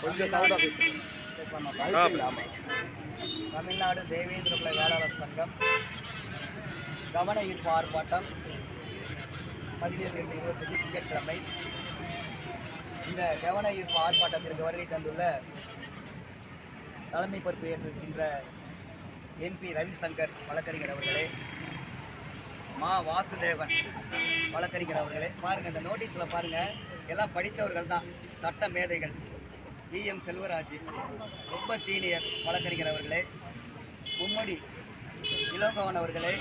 கொஞ்சம்? தமிழ்நாடு தேவேந்திர குல வேளாளர் சங்கம் கவன ஈர்ப்பு ஆர்ப்பாட்டம் பதினேழு இரண்டு இருபத்தஞ்சு திங்கட்கிழமை. இந்த கவன ஈர்ப்பு ஆர்ப்பாட்டத்திற்கு வருகை தந்துள்ள தலைமை பொறுப்பு ஏற்றிருக்கின்ற என்பி ரவிசங்கர் வழக்கறிஞர் அவர்களே மா வாசுதேவன் வழக்கறிஞர் அவர்களே பாருங்கள் இந்த நோட்டீஸில் பாருங்கள் எல்லாம் படித்தவர்கள் தான் சட்ட மேதைகள். இஎம் செல்வராஜ் ரொம்ப சீனியர் வழக்கறிஞர் அவர்களே மும்மடி இலோகவன் அவர்களே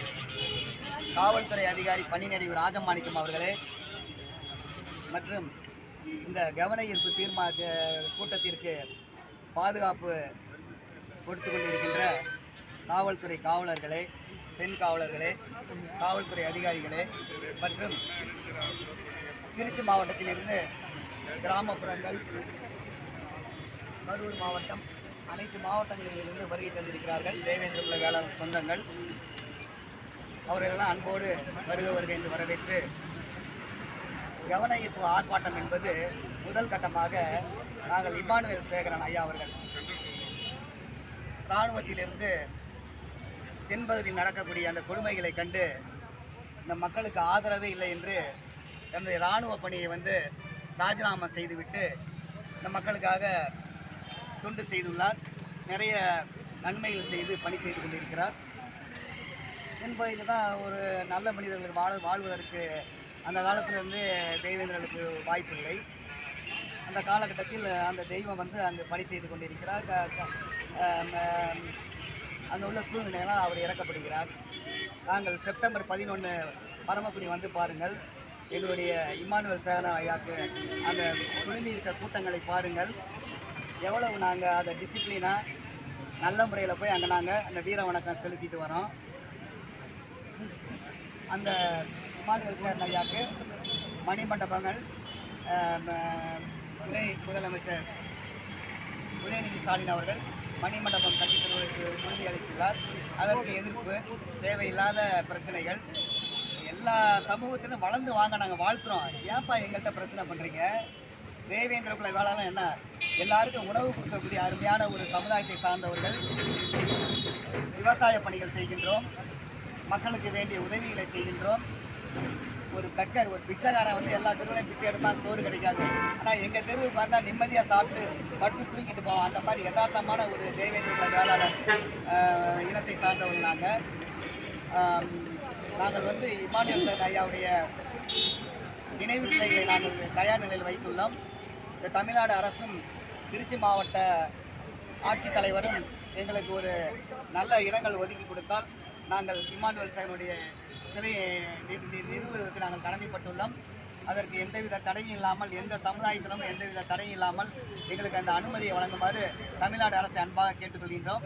காவல்துறை அதிகாரி பணி ராஜமாணிக்கம் அவர்களே மற்றும் இந்த கவன ஈர்ப்பு தீர்மா கூட்டத்திற்கு பாதுகாப்பு கொடுத்து கொண்டிருக்கின்ற காவல்துறை காவலர்களே பெண் காவலர்களே காவல்துறை அதிகாரிகளே மற்றும் திருச்சி மாவட்டத்திலிருந்து கிராமப்புறங்கள் கரூர் மாவட்டம் அனைத்து மாவட்டங்களிலிருந்து வருகை தந்திருக்கிறார்கள். தேவேந்திர உள்ள வேளாண் சொந்தங்கள் அவர்களெல்லாம் அன்போடு வருக வருக என்று வரவேற்று கவன ஈர்ப்பு ஆர்ப்பாட்டம் என்பது முதல் கட்டமாக நாங்கள் இமானுவேல் சேகரன் ஐயா அவர்கள் இராணுவத்திலிருந்து தென்பகுதியில் நடக்கக்கூடிய அந்த கொடுமைகளை கண்டு இந்த மக்களுக்கு ஆதரவே இல்லை என்று தன்னுடைய இராணுவ பணியை வந்து ராஜினாமா செய்துவிட்டு இந்த மக்களுக்காக தொண்டு செய்துள்ளார். நிறைய நன்மைகள் செய்து பணி செய்து கொண்டிருக்கிறார். என்பதில் தான் ஒரு நல்ல மனிதர்களுக்கு வாழ வாழ்வதற்கு அந்த காலத்திலிருந்து தெய்வேந்திரர்களுக்கு வாய்ப்பில்லை. அந்த காலகட்டத்தில் அந்த தெய்வம் வந்து அங்கு பணி செய்து கொண்டிருக்கிறார். அந்த அங்கே உள்ள சூழ்நிலைகளால் அவர் இறக்கப்படுகிறார். நாங்கள் செப்டம்பர் பதினொன்று பரமக்குடி வந்து பாருங்கள். எங்களுடைய இமானுவல் சேகர ஐயாக்கு அந்த குழுமி இருக்க கூட்டங்களை பாருங்கள். எவ்வளவு நாங்கள் அதை டிசிப்ளினாக நல்ல முறையில் போய் அங்கே நாங்கள் அந்த வீர வணக்கம் செலுத்திட்டு வரோம். அந்த இமானுவல் சேகர் ஐயாக்கு மணிமண்டபங்கள் துணை முதலமைச்சர் உதயநிதி ஸ்டாலின் அவர்கள் மணிமண்டபம் கட்டித் தருவதற்கு உறுதியளித்துள்ளார். அதற்கு எதிர்ப்பு தேவையில்லாத பிரச்சனைகள் எல்லா சமூகத்திலும் வளர்ந்து வாங்க நாங்கள் வாழ்த்துறோம். ஏன்ப்பா எங்கள்கிட்ட பிரச்சனை பண்ணுறீங்க தேவேந்திர குல வேளாளர் என்ன? எல்லாருக்கும் உணவு கொடுக்கக்கூடிய அருமையான ஒரு சமுதாயத்தை சார்ந்தவர்கள் விவசாய பணிகள் செய்கின்றோம். மக்களுக்கு வேண்டிய உதவிகளை செய்கின்றோம். ஒரு பெக்கர் ஒரு பிச்சைக்காரன் வந்து எல்லா தெருவிலையும் பிச்சை எடுப்பான் சோறு கிடைக்காது. ஆனால் எங்கள் தெருவுக்கு வந்தால் நிம்மதியாக சாப்பிட்டு படுத்து தூங்கிட்டு போவோம். அந்த மாதிரி யதார்த்தமான ஒரு தேவேந்திர குல வேளாளர் இனத்தை சார்ந்தவர்கள் நாங்கள் நாங்கள் வந்து இமானுவேல் சார் ஐயாவுடைய நினைவு சிலைகளை நாங்கள் தயார் நிலையில் வைத்துள்ளோம். இந்த தமிழ்நாடு அரசும் திருச்சி மாவட்ட ஆட்சித்தலைவரும் எங்களுக்கு ஒரு நல்ல இடங்கள் ஒதுக்கி கொடுத்தால் நாங்கள் இமானுவல் சாரனுடைய சிலையை நிறுவுவதற்கு நாங்கள் கடமைப்பட்டுள்ளோம். அதற்கு எந்தவித தடையும் இல்லாமல் எந்த சமுதாயத்திலும் எந்தவித தடையும் இல்லாமல் எங்களுக்கு அந்த அனுமதியை வழங்குமாறு தமிழ்நாடு அரசை அன்பாக கேட்டுக்கொள்கின்றோம்.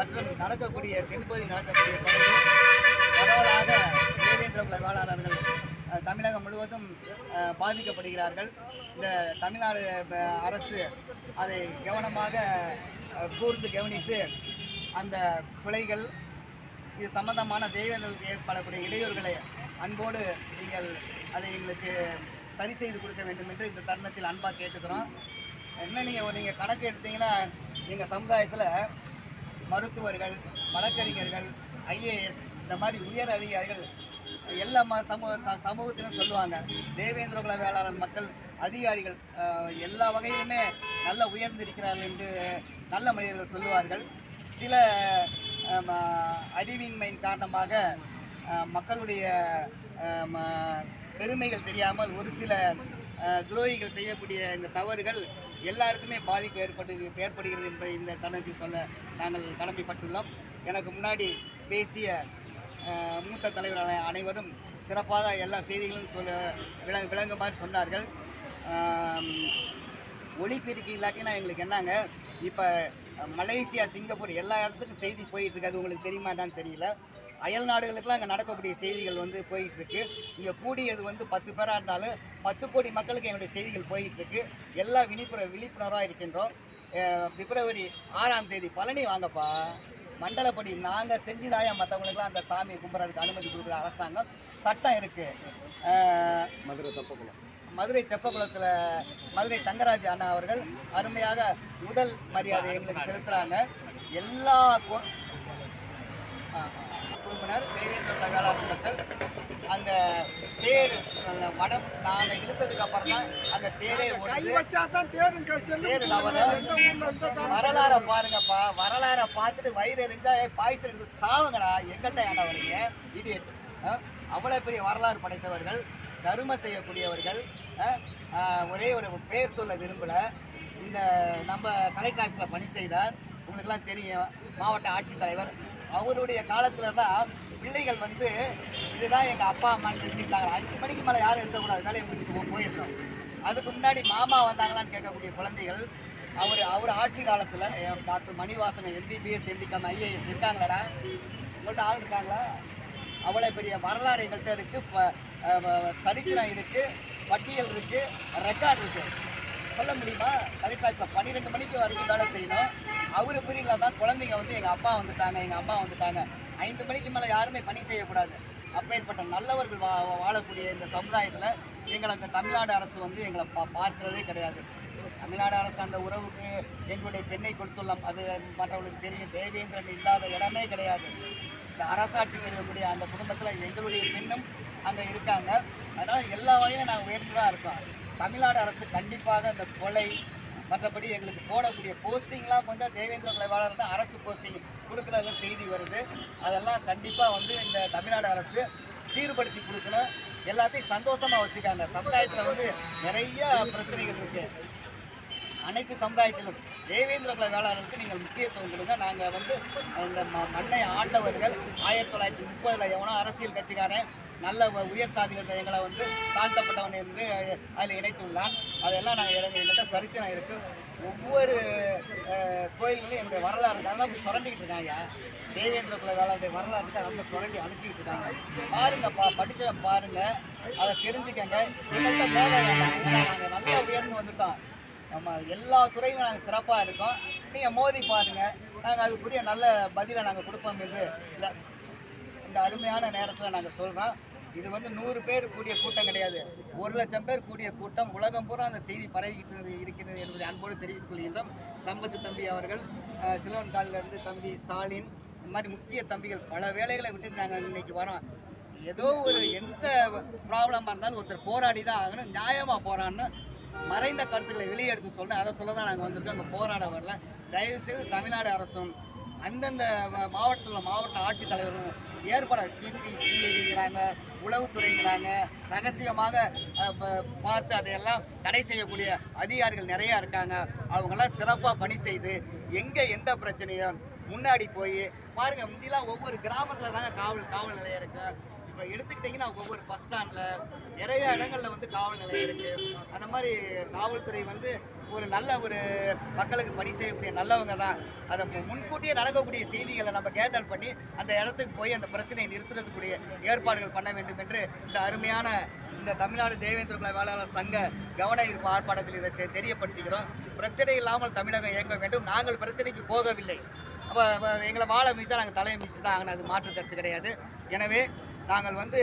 மற்றும் நடக்கக்கூடிய தென்பகுதியில் நடக்கக்கூடிய பரவலாக தேவேந்திர குல தமிழகம் முழுவதும் பாதிக்கப்படுகிறார்கள். இந்த தமிழ்நாடு அரசு அதை கவனமாக கூர்ந்து கவனித்து அந்த பிழைகள் இது சம்பந்தமான தெய்வங்களுக்கு ஏற்படக்கூடிய இடையூறுகளை அன்போடு நீங்கள் அதை எங்களுக்கு சரி செய்து கொடுக்க வேண்டும் என்று இந்த தருணத்தில் அன்பாக கேட்டுக்கிறோம். என்ன நீங்கள் ஒரு நீங்கள் கணக்கு எடுத்தீங்கன்னா எங்கள் சமுதாயத்தில் மருத்துவர்கள் வழக்கறிஞர்கள் ஐஏஎஸ் இந்த மாதிரி உயர் அதிகாரிகள் எல்லா ம சமூக ச- சமூகத்திலும் சொல்லுவாங்க. தேவேந்திர குல வேளாளர் மக்கள் அதிகாரிகள் எல்லா வகையிலுமே நல்ல உயர்ந்திருக்கிறார்கள் என்று நல்ல மனிதர்கள் சொல்லுவார்கள். சில அறிவின்மையின் காரணமாக மக்களுடைய பெருமைகள் தெரியாமல் ஒரு சில துரோகிகள் செய்யக்கூடிய இந்த தவறுகள் எல்லாருக்குமே பாதிப்பு ஏற்பட்டு ஏற்படுகிறது என்பதை இந்த தருணத்தில் சொல்ல நாங்கள் கடமைப்பட்டுள்ளோம். எனக்கு முன்னாடி பேசிய மூத்த தலைவர்கள் அனைவரும் சிறப்பாக எல்லா செய்திகளும் சொல்ல விளங்க விளங்குமாறு சொன்னார்கள். ஆம், இல்லாட்டினா எங்களுக்கு என்னங்க? இப்போ மலேசியா சிங்கப்பூர் எல்லா இடத்துக்கும் செய்தி போயிட்டுருக்காது. அது உங்களுக்கு தெரியுமா என்னன்னு தெரியல. அயல் நாடுகளுக்கெல்லாம் அங்கே நடக்கக்கூடிய செய்திகள் வந்து போயிட்டுருக்கு. இங்கே கூடியது வந்து பத்து பேராக இருந்தாலும் பத்து கோடி மக்களுக்கு என்னுடைய செய்திகள் போயிட்டுருக்கு. எல்லா விழிப்புண விழிப்புணர்வாக இருக்கின்றோம். பிப்ரவரி ஆறாம் தேதி பழனி வாங்கப்பா. மண்டலப்படி நாங்கள் செஞ்சுதாயா மற்றவங்களுக்குலாம் அந்த சாமியை கும்பிட்றதுக்கு அனுமதி கொடுக்குற அரசாங்கம் சட்டம் இருக்குது மதுரை தப்பக்குளம். மதுரை தெப்பக்குளத்தில் மதுரை தங்கராஜ் அண்ணா அவர்கள் அருமையாக முதல் மரியாதை எங்களுக்கு செலுத்துகிறாங்க எல்லா குழுவினர் தேவேந்திர வேளாண் மக்கள் அந்த தேர் அந்த மடம் நாங்கள் இழுத்ததுக்கு அப்புறம் தான் அந்த தேரே ஓடுது. வச்சாதான் தேரும் வரலாறை பாருங்கப்பா வரலாறை பார்த்துட்டு வயிறு எரிஞ்சா பாய்ச்சல் எடுத்து சாவுங்கடா எங்கள்கிட்ட ஏன்டா வரீங்க? இடியட் அவ்வளோ பெரிய வரலாறு படைத்தவர்கள் தர்மம் செய்யக்கூடியவர்கள் ஒரே ஒரு பேர் சொல்ல விரும்பல. இந்த நம்ம கலெக்டர் ஆஃபீஸில் பணி செய்தார். உங்களுக்கெல்லாம் தெரியும் மாவட்ட ஆட்சித்தலைவர். அவருடைய காலத்தில் தான் பிள்ளைகள் வந்து இதுதான் எங்கள் அப்பா அம்மான்னு தெரிஞ்சுக்கிட்டாங்க. அஞ்சு மணிக்கு மேலே யாரும் இருக்கக்கூடாது வேலையை முடிச்சுட்டு போ- அதுக்கு முன்னாடி மாமா வந்தாங்களான்னு கேட்கக்கூடிய குழந்தைகள் அவர் அவர் ஆட்சி காலத்தில் doctor Manivasan MBBS MBCom IAS இருக்காங்களடா? உங்கள்கிட்ட ஆள் இருக்காங்களா? அவ்வளோ பெரிய வரலாறு எங்கள்கிட்ட இருக்குது சரித்திரம் இருக்குது பட்டியல் இருக்குது ரெக்கார்ட் இருக்குது சொல்ல முடியுமா? கலெக்டர் பன்னிரெண்டு மணிக்கு வரைக்கும் வேலை செய்யணும். அவர் பீரியடில் தான் குழந்தைங்க வந்து எங்கள் அப்பா வந்துட்டாங்க எங்கள் அம்மா வந்துட்டாங்க. ஐந்து மணிக்கு மேலே யாருமே பணி செய்யக்கூடாது. அப்பேற்பட்ட நல்லவர்கள் வா வா- வாழக்கூடிய இந்த சமுதாயத்தில் எங்களை அந்த தமிழ்நாடு அரசு வந்து எங்களை பா பார்க்கிறதே கிடையாது. தமிழ்நாடு அரசு அந்த உறவுக்கு எங்களுடைய பெண்ணை கொடுத்துள்ளோம் அது மற்றவர்களுக்கு தெரியும். தேவேந்திரன் இல்லாத இடமே கிடையாது. இந்த அரசாட்சி செய்யக்கூடிய அந்த குடும்பத்தில் எங்களுடைய பெண்ணும் அங்கே இருக்காங்க. அதனால் எல்லா வகையும் நாங்கள் உயர்ந்து தான் இருக்கோம். தமிழ்நாடு அரசு கண்டிப்பாக இந்த கொலை மற்றபடி எங்களுக்கு போடக்கூடிய போஸ்டிங்லாம் கொஞ்சம் தேவேந்திர கொலைவாளர் தான் அரசு போஸ்டிங் கொடுக்கல செய்தி வருது. அதெல்லாம் கண்டிப்பாக வந்து இந்த தமிழ்நாடு அரசு சீர்படுத்தி கொடுக்கணும். எல்லாத்தையும் சந்தோஷமாக வச்சுக்காங்க. சமுதாயத்தில் வந்து நிறைய பிரச்சனைகள் இருக்குது அனைத்து சமுதாயத்திலும் தேவேந்திர குல வேளாளர்களுக்கு நீங்கள் முக்கியத்துவம் கொடுங்க. நாங்கள் வந்து இந்த ம- மண்ணை ஆண்டவர்கள் ஆயிரத்தி தொள்ளாயிரத்தி முப்பதில் எவனோ அரசியல் கட்சிக்காரன் நல்ல உயர் சாதிகள் எங்களை வந்து தாழ்த்தப்பட்டவன் என்று அதில் இணைத்துள்ளான் அதெல்லாம் நாங்கள் எனக்கு எங்கள்கிட்ட சரித்திரம் இருக்குது ஒவ்வொரு அஹ், கோயில்களையும் என்னுடைய வரலாறு நல்லா போய் சுரண்டிக்கிட்டு இருக்காங்க தேவேந்திர குல வரலாறு நல்லா சுரண்டி அழிச்சிக்கிட்டு இருக்காங்க. பாருங்கப்பா படித்த பாருங்க அதை தெரிஞ்சுக்கங்க. எங்கள்கிட்ட போக வேண்டாம். நாங்கள் நல்லா உயர்ந்து வந்துட்டோம். நம்ம எல்லா துறையும் நாங்கள் சிறப்பாக இருக்கோம். நீங்கள் மோதி பாருங்கள் நாங்கள் அதுக்குரிய நல்ல பதிலை நாங்கள் கொடுப்போம் என்று இந்த அருமையான நேரத்தில் நாங்கள் சொல்கிறோம் இது வந்து நூறு பேர் கூடிய கூட்டம் கிடையாது. ஒரு லட்சம் பேர் கூடிய கூட்டம். உலகம் பூரா அந்த செய்தி பரவிக்கிட்டு இருக்கிறது என்பதை அன்போடு தெரிவித்துக் கொள்கின்றோம். சம்பத்து தம்பி அவர்கள் சிலோன் காலில் தம்பி ஸ்டாலின் இந்த மாதிரி முக்கிய தம்பிகள் பல வேலைகளை விட்டுட்டு நாங்கள் இன்னைக்கு வரோம். ஏதோ ஒரு எந்த ப்ராப்ளமாக இருந்தாலும் ஒருத்தர் போராடி தான் ஆகணும். நியாயமாக போராடணும். மறைந்த கருத்துக்களை வெளியே எடுத்து சொல்றேன். அதை சொல்ல தான் நாங்கள் வந்திருக்கோம். அங்கே போராட வரல. தயவுசெய்து தமிழ்நாடு அரசும் அந்தந்த மாவட்டத்தில் மாவட்ட ஆட்சித்தலைவரும் ஏற்பட சிபி சிஐடிங்கிறாங்க உளவுத்துறைங்கிறாங்க ரகசியமாக ப- பார்த்து அதையெல்லாம் தடை செய்யக்கூடிய அதிகாரிகள் நிறையா இருக்காங்க. அவங்கெல்லாம் சிறப்பாக பணி செய்து எங்கே எந்த பிரச்சனையும் முன்னாடி போய் பாருங்கள் முந்திலாம் ஒவ்வொரு கிராமத்தில் தாங்க காவல் காவல் நிலையம் இருக்குது இப்போ எடுத்துக்கிட்டிங்கன்னா ஒவ்வொரு பஸ் ஸ்டாண்டில் நிறைய இடங்களில் வந்து காவல் நிலையம் இருக்குது அந்த மாதிரி காவல்துறை வந்து ஒரு நல்ல ஒரு மக்களுக்கு பணி செய்யக்கூடிய நல்லவங்க தான். அதை முன்கூட்டியே நடக்கக்கூடிய செய்திகளை நம்ம கேதல் பண்ணி அந்த இடத்துக்கு போய் அந்த பிரச்சனையை நிறுத்துறதுக்குரிய ஏற்பாடுகள் பண்ண வேண்டும் என்று இந்த அருமையான இந்த தமிழ்நாடு தேவேந்திர குல வேளாளர் சங்க கவன ஈர்ப்பு ஆர்ப்பாட்டத்தில் இதை தெ- தெரியப்படுத்துகிறோம் பிரச்சனை இல்லாமல் தமிழகம் இயங்க வேண்டும். நாங்கள் பிரச்சனைக்கு போகவில்லை. அப்போ எங்களை வாழ மிச்சா நாங்கள் தலையை மிச்சு தான் ஆகணும். அது மாற்று கருத்து கிடையாது. எனவே நாங்கள் வந்து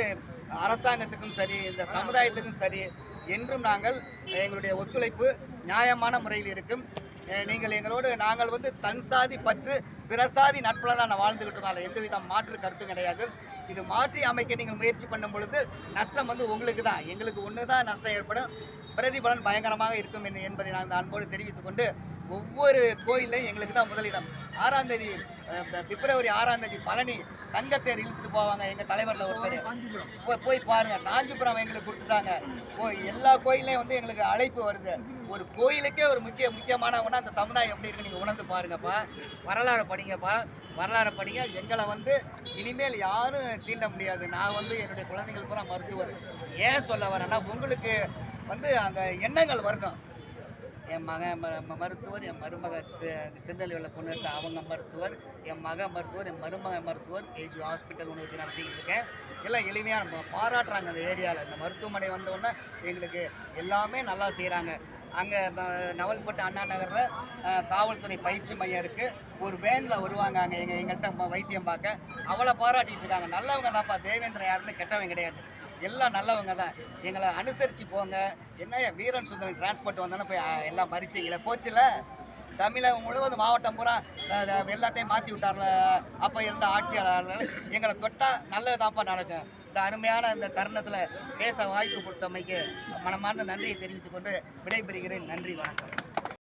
அரசாங்கத்துக்கும் சரி இந்த சமுதாயத்துக்கும் சரி என்றும் நாங்கள் எங்களுடைய ஒத்துழைப்பு நியாயமான முறையில் இருக்கும். நீங்கள் எங்களோடு நாங்கள் வந்து தன் சாதி பற்று பிறசாதி நட்பில் தான் நான் வாழ்ந்துக்கிட்டு அதில் எந்தவித மாற்று கருத்தும் கிடையாது. இது மாற்றி அமைக்க நீங்கள் முயற்சி பண்ணும் பொழுது நஷ்டம் வந்து உங்களுக்கு தான். எங்களுக்கு ஒன்று தான் நஷ்டம் ஏற்படும். பிரதிபலன் பயங்கரமாக இருக்கும் என்று- என்பதை நான் அன்போடு தெரிவித்துக் கொண்டு ஒவ்வொரு கோயிலையும் எங்களுக்கு தான் முதலிடம். ஆறாம் தேதி பிப்ரவரி ஆறாம் தேதி பழனி தங்கத்தேர் இழுத்துட்டு போவாங்க. எங்கள் தலைவரில் ஒருத்தர். போய் போய் பாருங்க. காஞ்சிபுரம் எங்களுக்கு கொடுத்துட்டாங்க. போய் எல்லா கோயிலையும் வந்து எங்களுக்கு அழைப்பு வருது. ஒரு கோயிலுக்கே ஒரு முக்கிய முக்கியமான ஒன்றா அந்த சமுதாயம் எப்படி இருக்கு நீங்கள் உணர்ந்து பாருங்கப்பா. வரலாறு படிங்கப்பா. வரலாறு படிங்க. எங்களை வந்து இனிமேல் யாரும் தீண்ட முடியாது. நான் வந்து என்னுடைய குழந்தைகள் பூரா மருத்துவர். ஏன் சொல்ல வரேன்னா உங்களுக்கு வந்து அந்த எண்ணங்கள் வரணும் என் மகன் ம- மருத்துவர் என் மருமக திருநெல்வேலியில் பொண்ணு இருக்க. அவங்க மருத்துவர் என் மக மருத்துவர் என் மருமக மருத்துவர் ஏஜி ஹாஸ்பிட்டல் ஒன்று வச்சு நடத்திக்கிட்டு இருக்கேன். எல்லாம் எளிமையாக நம்ம பாராட்டுறாங்க அந்த ஏரியாவில் இந்த மருத்துவமனை வந்த எங்களுக்கு எல்லாமே நல்லா செய்கிறாங்க அங்கே நவல்பட்டு அண்ணா நகரில் காவல்துறை பயிற்சி மையம் இருக்குது ஒரு வேனில் வருவாங்க அங்கே எங்கள் எங்கள்கிட்ட வைத்தியம் பார்க்க. அவளை பாராட்டிகிட்டு இருக்காங்க. நல்லவங்க தான்ப்பா. தேவேந்திரன் யாருன்னு கெட்டவன் கிடையாது. எல்லாம் நல்லவங்க தான். எங்களை அனுசரித்து போங்க. என்ன வீரன் சுந்தரன் டிரான்ஸ்போர்ட் வந்தாலும் போய் எல்லாம் மறிச்சிங்களே போச்சுல தமிழகம் முழுவதும் மாவட்டம் பூரா எல்லாத்தையும் மாற்றி விட்டார்ல அப்போ இருந்த ஆட்சியாளர்கள். எங்களை தொட்டால் நல்லதுதான்ப்பா நடக்கும். இந்த அருமையான இந்த தருணத்தில் பேச வாய்ப்பு கொடுத்தமைக்கு மனமார்ந்த நன்றியை தெரிவித்துக் கொண்டு விடைபெறுகிறேன். நன்றி வணக்கம்.